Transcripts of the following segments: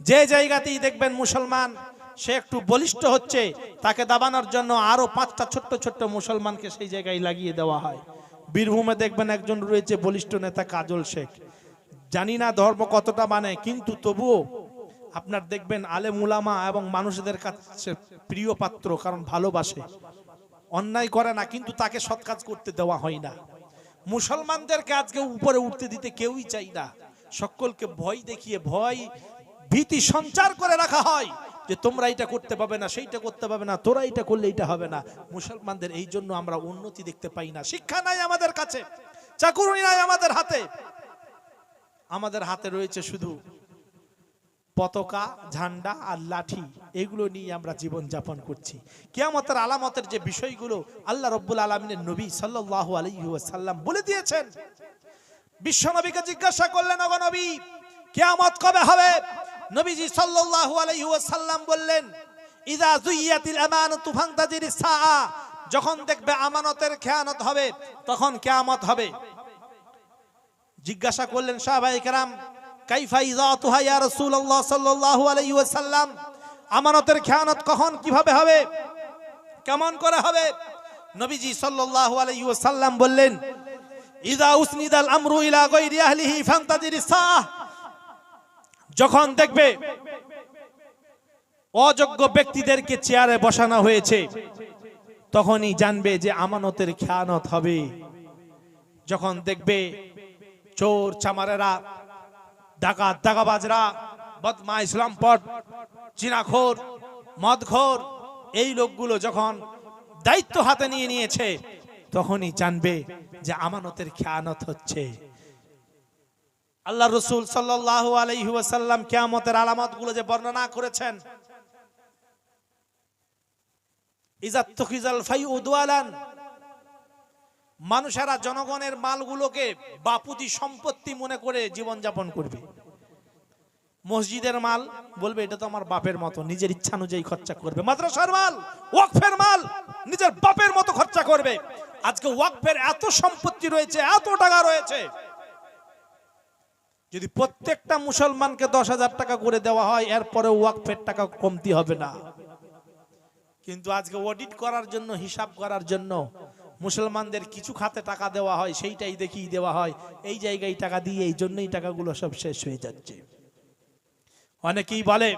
যে জায়গাতেই দেখবেন মুসলমান, সে একটু বলিষ্ঠ হচ্ছে, তাকে দাবানোর জন্য আরও পাঁচটা ছোট্ট ছোট্ট মুসলমানকে সেই জায়গায় লাগিয়ে দেওয়া হয়। বীরভূমে দেখবেন একজন রয়েছে বলিষ্ঠ নেতা কাজল শেখ। জানি না ধর্ম কতটা মানে কিন্তু তবুও আপনার দেখবেন আলে মুলামা এবং মানুষদের কাছে প্রিয় পাত্র, কারণ ভালোবাসে। অন্যায় করে না, কিন্তু তাকে সৎ কাজ করতে দেওয়া হয় না। মুসলমানদেরকে আজকে উপরে উঠতে দিতে কেউই চাই না। সকলকে ভয় দেখিয়ে ভয় ভীতি সঞ্চার করে রাখা হয় যে তোমরা এটা করতে পাবে না, সেইটা করতে পাবে না, তোরা এটা করলে এটা হবে না। মুসলমানদের এই জন্য আমরা উন্নতি দেখতে পাই না। শিক্ষা নাই আমাদের কাছে, চাকুরি নাই আমাদের হাতে। আমাদের হাতে রয়েছে শুধু পতাকা, ঝান্ডা আর লাঠি। এগুলো নিয়ে আমরা জীবন যাপন করছি। কেয়ামতের আলামতের যে বিষয়গুলো আল্লাহ রব্বুল আলমিনের নবী সাল্লাহ আলহিহাসাল্লাম বলে দিয়েছেন। বিশ্বনবীকে জিজ্ঞাসা করলেন অগ নবী, কেয়ামত কবে হবে? নবীজি সাল্লাল্লাহু আলাইহি ওয়াসাল্লাম বললেন, ইদা জুইয়াতিল আমানাতু ফান্তাজির সাআ। যখন দেখবে আমানতের খেয়ানত হবে, তখন কিয়ামত হবে। জিজ্ঞাসা করলেন, সাহাবায়ে কেরাম, কাইফা ইযাতুহা ইয়া রাসূলুল্লাহ সাল্লাল্লাহু আলাইহি ওয়াসাল্লাম? আমানতের খেয়ানত কখন কীভাবে হবে? কেমন করে হবে? নবীজি সাল্লাল্লাহু আলাইহি ওয়াসাল্লাম বললেন, ইদা উসনিদাল আমরু ইলা গায়রি আহলিহি ফান্তাজির সাআ। যখন দেখবে অযোগ্য ব্যক্তিদেরকে চেয়ারে বসানো হয়েছে, তখনই জানবে যে আমানতের খেয়ানত হবে। যখন দেখবে চোর চামারেরা, ডাকাত দাগাবাজরা, বদমা ইসলাম পট, চিনাখোর, মদখোর, এই লোকগুলো যখন দায়িত্ব হাতে নিয়ে নিয়েছে, তখনই জানবে যে আমানতের খেয়ানত হচ্ছে। আল্লাহ রসুল সাল্লাহ আলাইহি ওয়াসাল্লাম কিয়ামতের আলামতগুলো যে বর্ণনা করেছেন। মানুষেরা জনগণের মালগুলোকে বাপুজি সম্পত্তি মনে করে জীবন যাপন করবে। মসজিদের মাল বলবে, এটা তো আমার বাপের মতো, নিজের ইচ্ছা অনুযায়ী খরচা করবে। মাদ্রাসার মাল, ওয়াকফের মাল, নিজের বাপের মতো খরচা করবে। আজকে ওয়াকফের এত সম্পত্তি রয়েছে, এত টাকা রয়েছে। যদি প্রত্যেকটা মুসলমানকে দশ হাজার টাকা করে দেওয়া হয় এরপরে ওয়াকফের টাকা কমতি হবে না। কিন্তু আজকে অডিট করার জন্য, হিসাব করার জন্য মুসলমানদের কিছু খাতে টাকা দেওয়া হয়, সেইটাই দেখি দেওয়া হয়। এই জায়গায় টাকা দিয়ে, এই জন্যই টাকাগুলো সব শেষ হয়ে যাচ্ছে। অনেকেই বলে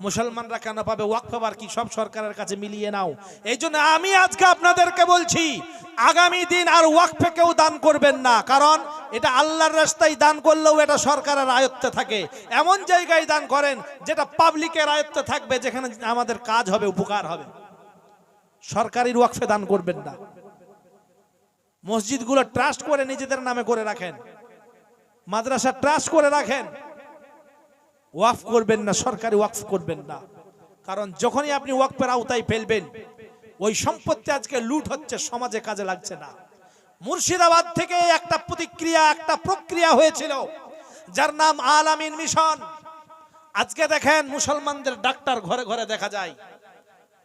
মুসলমানরা কেন পাবে? ওয়াকফ আবার কি? সব সরকারের কাছে মিলিয়ে নাও। এই জন্য আমি আজকে আপনাদেরকে বলছি, আগামী দিন আর ওয়াকফে কেউ দান করবেন না। কারণ এটা আল্লাহর রাস্তায় দান করলেও এটা সরকারের আয়ত্তে থাকে। এমন জায়গায় দান করেন যেটা পাবলিকের আয়ত্তে থাকবে, যেখানে আমাদের কাজ হবে, উপকার হবে। সরকারি ওয়াকফে দান করবেন না। মসজিদগুলো ট্রাস্ট করে নিজেদের নামে করে রাখেন। মাদ্রাসা ট্রাস্ট করে রাখেন। ওয়াকফ করবেন না, সরকারি ওয়াকফ করবেন না। কারণ যখনই আপনি ওয়াকফের আওতায় ফেলবেন, ওই সম্পত্তি আজকে লুট হচ্ছে, সমাজে কাজে লাগছে না। মুর্শিদাবাদ থেকে একটা প্রতিক্রিয়া, একটা প্রক্রিয়া হয়েছিল, যার নাম আলামিন মিশন। আজকে দেখেন মুসলমানদের ডাক্তার ঘরে ঘরে দেখা যায়,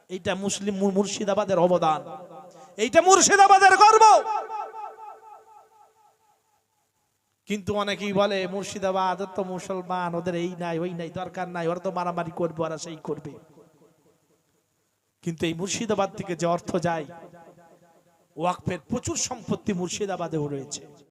এইটা মুসলিম মুর্শিদাবাদের অবদান। এইটা মুর্শিদাবাদের গর্ব। কিন্তু অনেকেই বলে, মুর্শিদাবাদ তো মুসলমান, ওদের এই নাই, ওই নাই, দরকার নাই, ওরা তো মারামারি করবে, ওরা সেই করবে। কিন্তু এই মুর্শিদাবাদ থেকে যে অর্থ যায়, ওয়াকফের প্রচুর সম্পত্তি মুর্শিদাবাদেও রয়েছে।